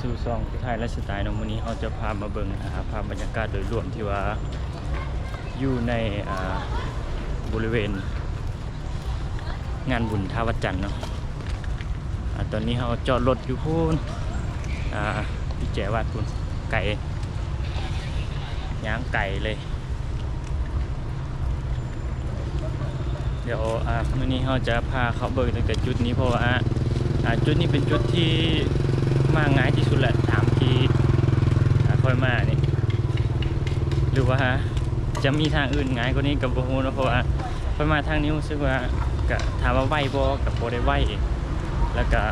สู่ซองผู้ไทยและสไตล์น้องวันนี้เราจะพามาเบิ่งอ่าภาพบรรยากาศโดยรวมที่ว่าอยู่ในบริเวณ งานบุญท่าวัดจันทร์เนาะตอนนี้เราจอดรถอยู่พูนพี่แจวัดพูนไก่ย่างไก่เลย เดี๋ยวอ่ามื่อนี้เราจะพาเขาเบิ่งตั้งแต่จุดนี้เพราะว่าจุดนี้เป็นจุดที่ มาง่ายที่สุดแหละตามที่ค่อยมาเนี่ยหรือว่าจะมีทางอื่นง่ายกว่านี้กับโบฮูนะเพราะว่าค่อยมาทางนี้รู้สึกว่าก็ถามว่าไหวบ่กับโบได้ไหวแล้วก็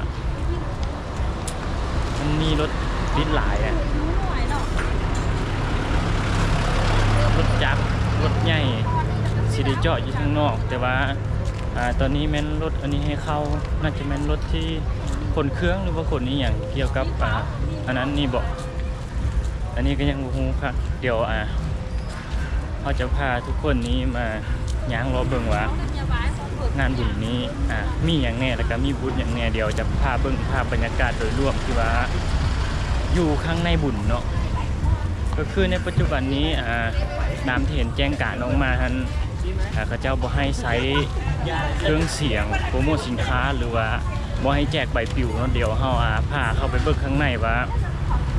มันมีรถติดหลายอะรถจักรรถใหญ่สิได้จอดอยู่ข้างนอก แต่ว่าอ่าตอนนี้แม่นรถอันนี้ให้เข้าน่าจะแม่นรถที่ ขนเครื่องหรือว่าขนนี้อย่างเกี่ยวกับอ่าอันนั้นนี่บอกอันนี้ก็ยังบูฮูครับเดี๋ยวอ่าเขาจะพาทุกคนนี้มาย่างรอเบิ่งว่างานบุญนี้อ่ามีอย่างแน่แล้วก็มีบุญอย่างแน่เดี๋ยวจะพาเบิ่งภาพบรรยากาศโดยรวมที่ว่าอยู่ข้างในบุญเนาะก็คือในปัจจุบันนี้อ่าตามที่เห็นแจ้งการออกมาทันอ่าเขาเจ้าบ่ให้ใช้เครื่องเสียงโปรโมทสินค้าหรือว่า บ่ให้แจกใบปลิวเนาะเดี๋ยวเฮาอาพาเข้าไปเบิ่งข้างในว่า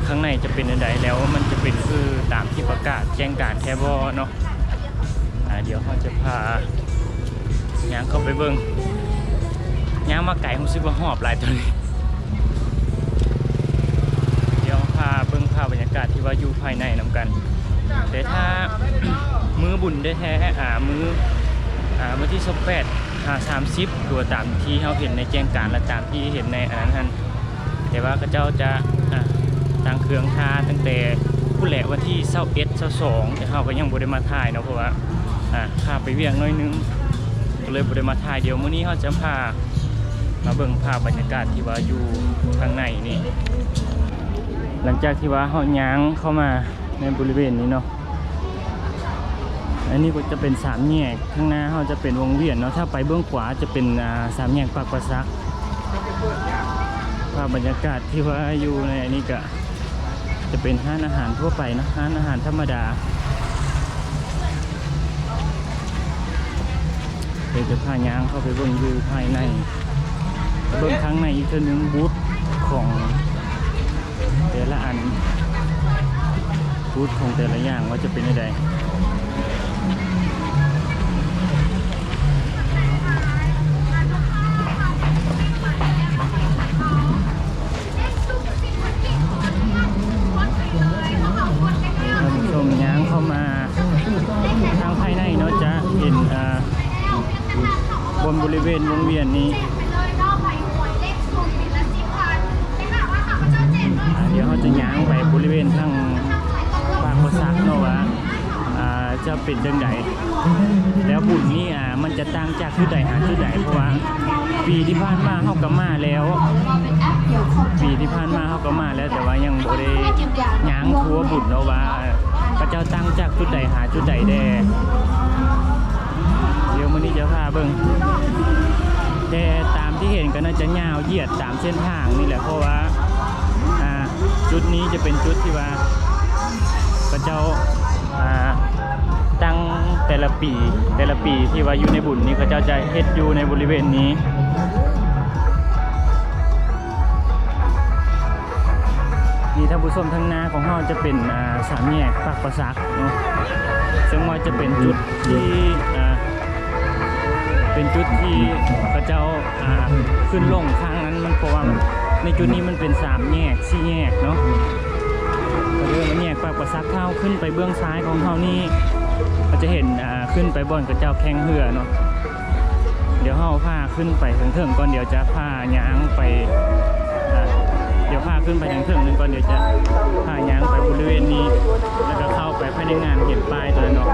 ข้างในจะเป็นอันใดแล้วมันจะเป็นคือตามที่ประกาศแจ้งการแค่บ่เนาะอ่าเดี๋ยวเฮาจะพาย่างเข้าไปเบิ่งย่างมาไก่รู้สึกว่าหอบหลายตัวนี้เดี๋ยวพาเบิ่งภาพบรรยากาศที่ว่าอยู่ภายในนํกันแต่ถ้ามือบุญได้แท้อ่ามืออ่าวันที่สแปดาสามสิบตัวตามที่เขาเห็นในแจ้งการและตามที่เห็นในอันนั้นท่านแต่ว่าเขาเจ้าจะตั้งเครื่องทาตั้งแต่ผู้แหละวันที่เศร้าเอ็ดเศร้าสองแต่เขาก็ยังบ่ได้มาถ่ายเนาะเพราะว่าอ่าข้าไปเวียงน้อยนึงก็เลยบ่ได้มาถ่ายเดี๋ยวมื้อนี้เขาจะพามาเบิ่งภาพบรรยากาศที่ว่าอยู่ข้างในนี่หลังจากที่ว่าเขาย้างเข้ามาในบริเวณนี้เนาะ อันนี้ก็จะเป็นสามแยกข้างหน้าเขาจะเป็นวงเวียนเนาะถ้าไปเบื้องขวาจะเป็นสามแยกปากประซักภาพบรรยากาศที่ว่าอยู่ในอันนี้ก็จะเป็นห้านอาหารทั่วไปนะห้านอาหารธรรมดาเดี๋ยวจะพายางเข้าไปเบื้องยู่ภายในเบื้องข้างในอีกเทีนึงบูธของแต่ละอันบูธของแต่ละอย่างว่าจะเป็นยังไง็นบนบริเวณวงเวียนนี้เดี๋ยวเขาจะย้างไปบริเวณทางปากประซักเนาะว่าอ่าจะเป็นจังไดแล้วบุญนี้อ่ามันจะต่างจากที่ใดหาที่ใดเพราะว่าปีที่ผ่านมาเขาก็มาแล้ว ปีที่ผ่านมาเขาก็มาแล้วแต่ว่ายังบ่ได้ย้างทัวบุญเนาะว่าพระเจ้าตั้งจากจุดใดหาจุดใดแดเดี๋ย วมื้อนี้จะพาเบิ่งแต่ตามที่เห็นก็น่าจะยาวเหยียดตามเส้นทางนี่แหละเพราะว่าจุดนี้จะเป็นจุดที่ว่าพระเจ้าตั้งแต่ละปีแต่ละปีที่ว่าอยู่ในบุญนี้พระเจ้าจะเฮ็ดอยู่ในบริเวณนี้นี่ท่านผู้ชมทางหน้าของเราจะเป็นสามแยกปากประซักเนาะซึ่งว่าจะเป็นจุดที่ เป็นจุดที่พระเจ้าอ่าขึ้นลงข้างนั้นมันเพราะว่าในจุดนี้มันเป็นสามแยกสี่แยกเนาะเรื่องแยกปากประซักเข้าขึ้นไปเบื้องซ้ายของเขานี่เราจะเห็นอ่าขึ้นไปบอนกระเจ้าแข้งเหือเนาะเดี๋ยวเราพาขึ้นไปถึงเถิงก่อนเดี๋ยวจะพายางไปเดี๋ยวพาขึ้นไปทางเครื่องนึงก่อนเดี๋ยวจะพายางไปบริเวณนี้ แล้วก็เข้าไปภายในงานเห็นป้ายตัวนั้นเนาะ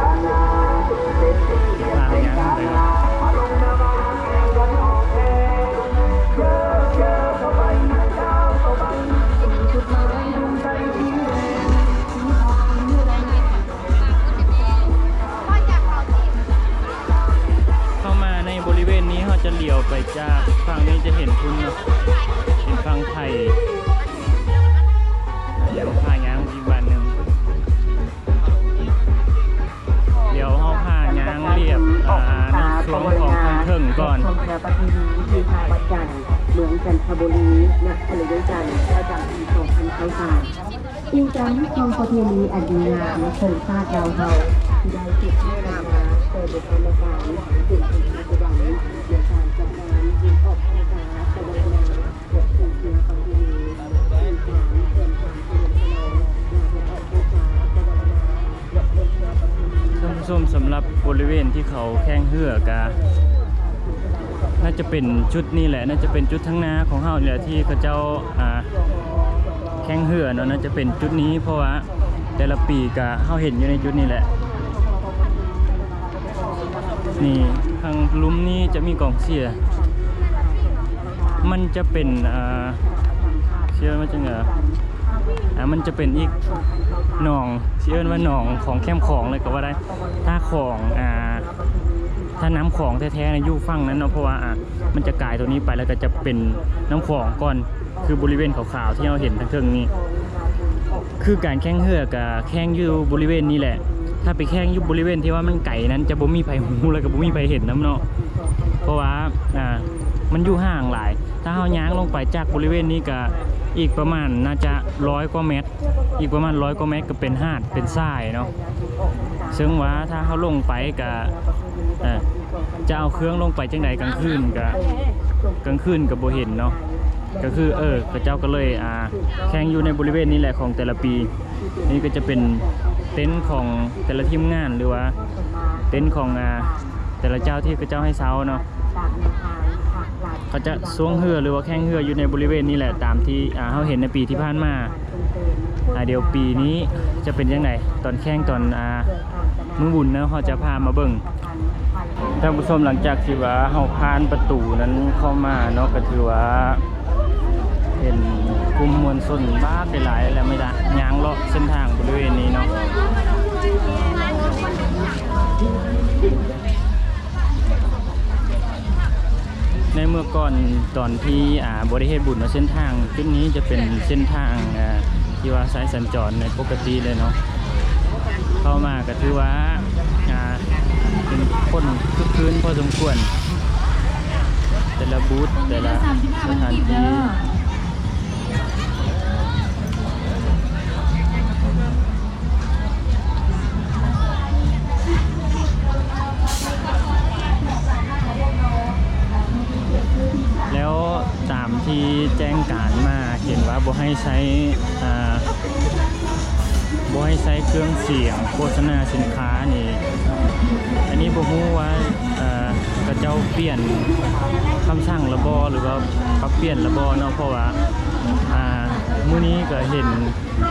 สวงของพันเทิงก่อนชมแพรประเพณีที่ทางวัดจันทร์เมืองจันทบุรีณทะเลด้วยกันประจำปีรพันยิงจังชมประเพณีอันดีงามแชิงชาติดาวเฮาที่ได้ติดให้รามเกิดบป็นาระการถึงปัจจุบันในการจัดงานยิงออกพรรษาแสดงงานบทเพลงประเพณี ผู้ชมสำหรับบริเวณที่เขาแข่งเหือกะน่าจะเป็นจุดนี้แหละ น่าจะเป็นจุดทั้งหน้าของเฮาเนี่ยที่เขาเจ้าอ่าแข่งเหือเนาะน่าจะเป็นจุดนี้เพราะว่าแต่ละปีกะเฮาเห็นอยู่ในจุดนี้แหละ นี่ทางลุมนี้จะมีกองเชีย มันจะเป็นอ่าเชื่อว่าจังไงอ่ามันจะเป็นอีกหนองชื่อว่าหนองของแคมของเลยก็ว่าได้ถ้าของอ่าถ้าน้ำของแท้ๆในะยู่ฝั่งนั้นเนาะเพราะว่าอะมันจะกลายตัวนี้ไปแล้วก็จะเป็นน้ำของก่อนคือบริเวณขาวๆที่เราเห็นทางเทิงนี้ คือการแข่งเหือกับแข่งอยู่บริเวณนี้แหละ ถ้าไปแข่งอยู่บริเวณที่ว่ามันไก่นั้นจะบ่มีไผหูแล้วก็บ่มีไผเห็นน้ำเนาะเพราะว่าอ่ามันอยู่ห่างหลาย ถ้าเฮาย้างลงไปจากบริเวณนี้ก็ อีกประมาณน่าจะร้อยกว่าเมตร อีกประมาณร้อยกว่าเมตรก็เป็นหาดเป็นทรายเนาะซึ่งว่าถ้าเขาลงไปก็เจะเอาเครื่องลงไปจังใดกลางคืนก็กลางคืนก็บ่เห็นเนาะก็คือเออพระเจ้าก็เลยอ่าแข่งอยู่ในบริเวณนี้แหละของแต่ละปี นี่ก็จะเป็นเต็นท์ของแต่ละทีมงานหรือว่า เต็นท์ของอ่าแต่ละเจ้าที่พระเจ้าให้เซาเนาะ เขาจะสวงเรือหรือว่าแข่งเรืออยู่ในบริเวณนี้แหละตามที่เราเห็นในปีที่ผ่านมาเดี๋ยวปีนี้จะเป็นยังไงตอนแข่งตอนอมือบุญเนาะเขาจะพามาเบิ่งท่านผู้ชมหลังจากที่ว่าเฮาผ่านประตูนั้นเข้ามาเนาะก็ถือว่าเห็นกลุ่มมวลชนบ้าไปหลายแล้วไม่ได้ยางเลาะเส้นทางบริเวณนี้เนาะ ในเมื่อก่อนตอนที่อ่าบริเฮตบุญมาเส้นทางจุดนี้จะเป็นเส้นทางอ่าที่ว่าสายสัญจรในปกติเลยเนาะเข้ามาก็ถือว่าอ่าเป็นคนคึกคืนพอสมควร แต่ละบูธแต่ละสถานที่ ตามที่แจ้งการมาเห็นว่าบ่ให้ใช้บ่ให้ใช้เครื่องเสียงโฆษณาสินค้านี่อันนี้บ่ฮู้ว่ากระเจ้าเปลี่ยนคำสั่งระบอหรือว่าปรับเปลี่ยนระบอเนาะเพราะว่าอ่ามื้อนี้ก็เห็น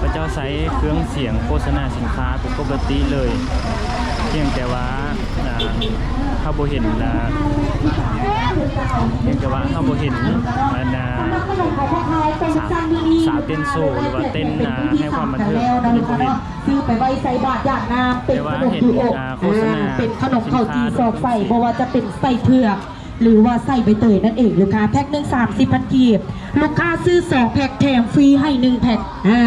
พระเจ้าใช้เครื่องเสียงโฆษณาสินค้าเป็นปกติเลย เพียงแต่ว่า อ่าถ้าบ่เห็นนะเพียงแต่ว่าถ้าบ่เห็นอันนะสาวสาวเต้นโซหรือว่าเต้นอ่าให้ความบันเทิงที่บ่เห็นซื้อไปไว้ใส่บาตรหยาดน้ำเป็นขนมยูออ่าโฆษณาเป็นขนมข้าวจีซอกใส่เพราะว่าจะเป็นใส่เผือกหรือว่าใส่ใบเตยนั่นเองลูกค้าแพ็คหนึ่งสามสิบพันกีบลูกค้าซื้อสองแพ็คแถมฟรีให้หนึ่งแพ็คอ่า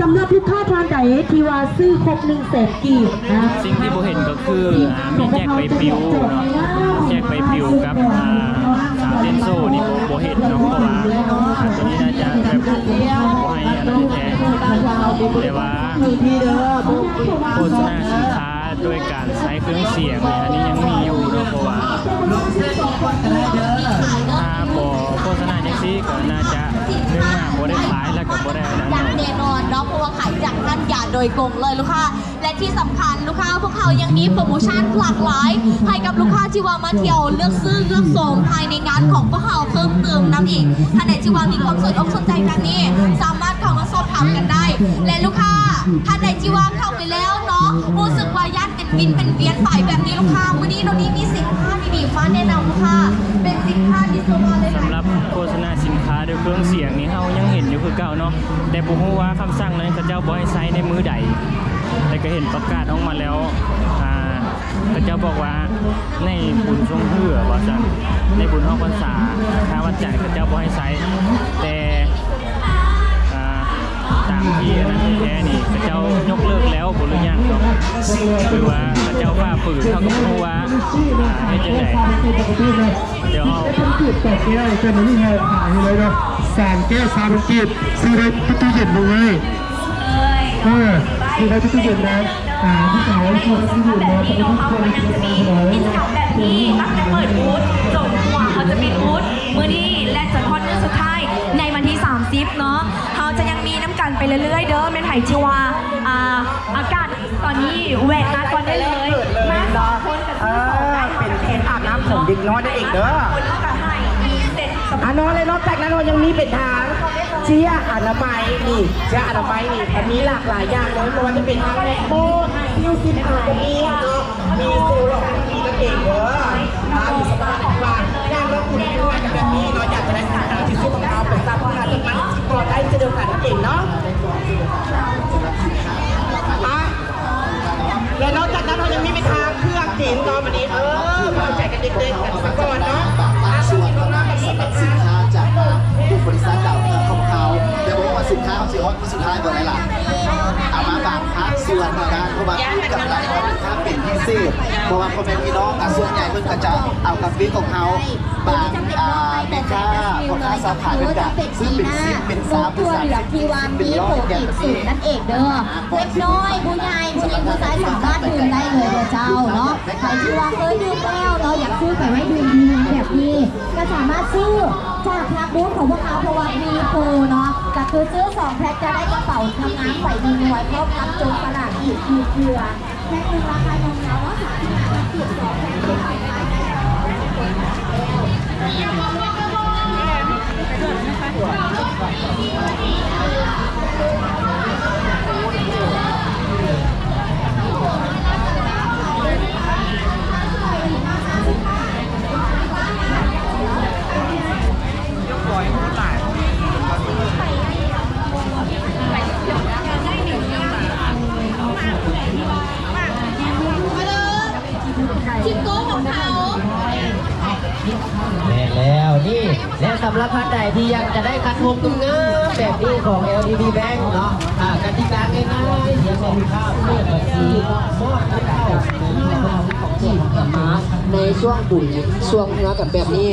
สำหรับลูกค้าทานใดที่ว่าซื้อครบหนึ่งแสนกีบนะสิ่งที่โบเห็นก็คืออ่ามีแจกใบปลิวเนาะแจกใบปลิวกับอ่าสาวเต้นโซ่นี่โบโบเห็นเนาะเพราะว่าอ่าตัวนี้น่าจะแบบโบให้อันนั้นแท้แต่ว่าโฆษณาสินค้าด้วยการใช้เครื่องเสียงเนี่ยอันนี้ยังมีอยู่เนาะเพราะว่าถ้าบอโฆษณาจังซี่ก็น่าจะหนึ่งมาโบได้ขายแล้วก็โบได้อันนั้นอย่าง เนาพราะว่าขายจากท่านยาโดยตรงเลยลูกค้า และที่สำคัญลูกค้าพวกเขายังมีโปรโมชั่นหลากหลาย ให้กับลูกค้าที่ว่ามาเที่ยวเลือกซื้อเลือกส่งภายในงานของพวกเขาเพิ่มเติมน้ำอีกท่านไหนที่ว่ามีความสนอกสนใจทางนี้ สามารถเข้ามาสอบถามกันได้ และลูกค้าท่านไหนที่ว่าเข้าไปแล้วเนาะรู้สึกว่าย่านเป็นวินเป็นเวียนไปแบบนี้ลูกค้าวันนี้เรานี้มีสินค้าดีๆมาแนะนำลูกค้า สำหรับโฆษณาสินค้าด้วยเครื่องเสียงนี้เฮายังเห็นอยู่คือเก่าเนาะแต่บ่ฮู้ว่าคำสั่งนั้นเขาเจ้าบ่ให้ใช้ในมือใด แต่ก็เห็นประกาศออกมาแล้วอ่าเขาเจ้าบอกว่าในบุญทรงเพื่อว่าซั่นในบุญห้องพรรษาถ้าวันจันทร์เขาเจ้าบ่ให้ใช้แต่ ที่อันนั้นแท้นี่พระเจ้ายกเลิกแล้วบ่หรือยังเนาะคือว่าพระเจ้าฝ่าฝืนเท่ากับผู้ว่าอ่าให้จังไดเดี๋ยวเฮากีบแปดแก้วเป็นนี่ไงขายเลยนะสามแก้วสามกีบซื้อได้ที่ตู้เย็นเลยเออซื้อได้ที่ตู้เย็นนะอ่าที่ขายที่ตู้เย็นนะปกติทุกคนจะทำอะไรกิจกรรมแบบนี้ตั้งแต่เปิดบูธจนกว่าเขาจะปิดบูธมื้อนี้และจนฮอตมื้อสุดท้ายในวันที่ 30 เนาะเขาจะยังมีน้ำ กันไปเรื่อยๆ เด้อเป็นไผ่ชิวาอ่าอากาศตอนนี้แหวกมาก่อนได้เลยมาสองคนกับเอที่สองอได้เป็นเทรนอาบน้ำของเด็กน้อยนั่นเองเด้อคนละกับให้มีเซ็ตสอันน้อยเลยนอกจากนั้นเรายังมีเป็นทางเชียร์อนามัยนี่เชียร์อนามัยนี่อันนี้หลากหลายอย่างเลยไม่ว่าจะเป็นทางแมคโครพิวซินอาร์ก็มีเนาะมีเซลล์หลอกมีนั่นเองเด้อทางสปาของบ้านย่างแล้วอุ่นด้วยกันแบบนี้เนาะอยากจะได้สถานที่สุด ของเราเป็นซับพนกมันก็ได้เช่นเดียวกันนั่นเองเนาะอะและนอกจากนั้นเรายังมีไปทางเครื่องกินตอนวันนี้เออมาเอาใจกกันเด็กๆกันสักก่อนเนาะอาส่วนของเราแบบนี้สำหเป็รับนสินค้าจากผู้บริษัทดาวเทียมของเขาเดี๋ยวบอกว่าสินค้าเขาสิฮอตสุดท้ายเบอร์อะไรล่ะอามาบางพักส่วนในการเพราะว่ากับหลาย ราะว่าพ่อแม่พี่น้องอะส่วนใหญ่เพิ่นก็จะเอากาแฟของเขาบางอ่าแม่ค้าพ่อค้าสาขาเป็นกะซึ่งเป็นซิปเป็นซาเป็นตัวสามเหลืองสิทีบวานเป็นมีร้อโปยรแกอีนกประเทสูศตรนั่นเองเด้อเล็กน้อยผู้ใหญ่ผู้หญิงผู้ชายสามารถดื่มได้เลยเด้อเจ้าเนาะใครที่ว่าเคยดื่มแล้วเราอยากซื้อไปไว้ดื่มดีนะแบบนี้ก็สามารถซื้อจากทางบูธของพวกเราเพราะว่ามีโปรเนาะก็คือซื้อสองแพ็คจะได้กระเป๋าทำงานใส่ดีไว้ครบทั้งจงขนาดอีกคือเกลือ แพ็คหนึ่งราคาน้องๆว่าสามสิบบาทสิบสองแพ็คเป็นไปได้ ชิปโก้ของเขา แม่นแล้วนี่และสำหรับ ที่อยากจะได้คัดมุกงามๆแบบนี้ของ LDB Bank เนาะกติกาง่ายๆเดี๋ยวจะมีภาวเพื่อบัญชีมอบให้เข้าในช่วงปุ๋ยช่วงเนื้อกับแบบนี้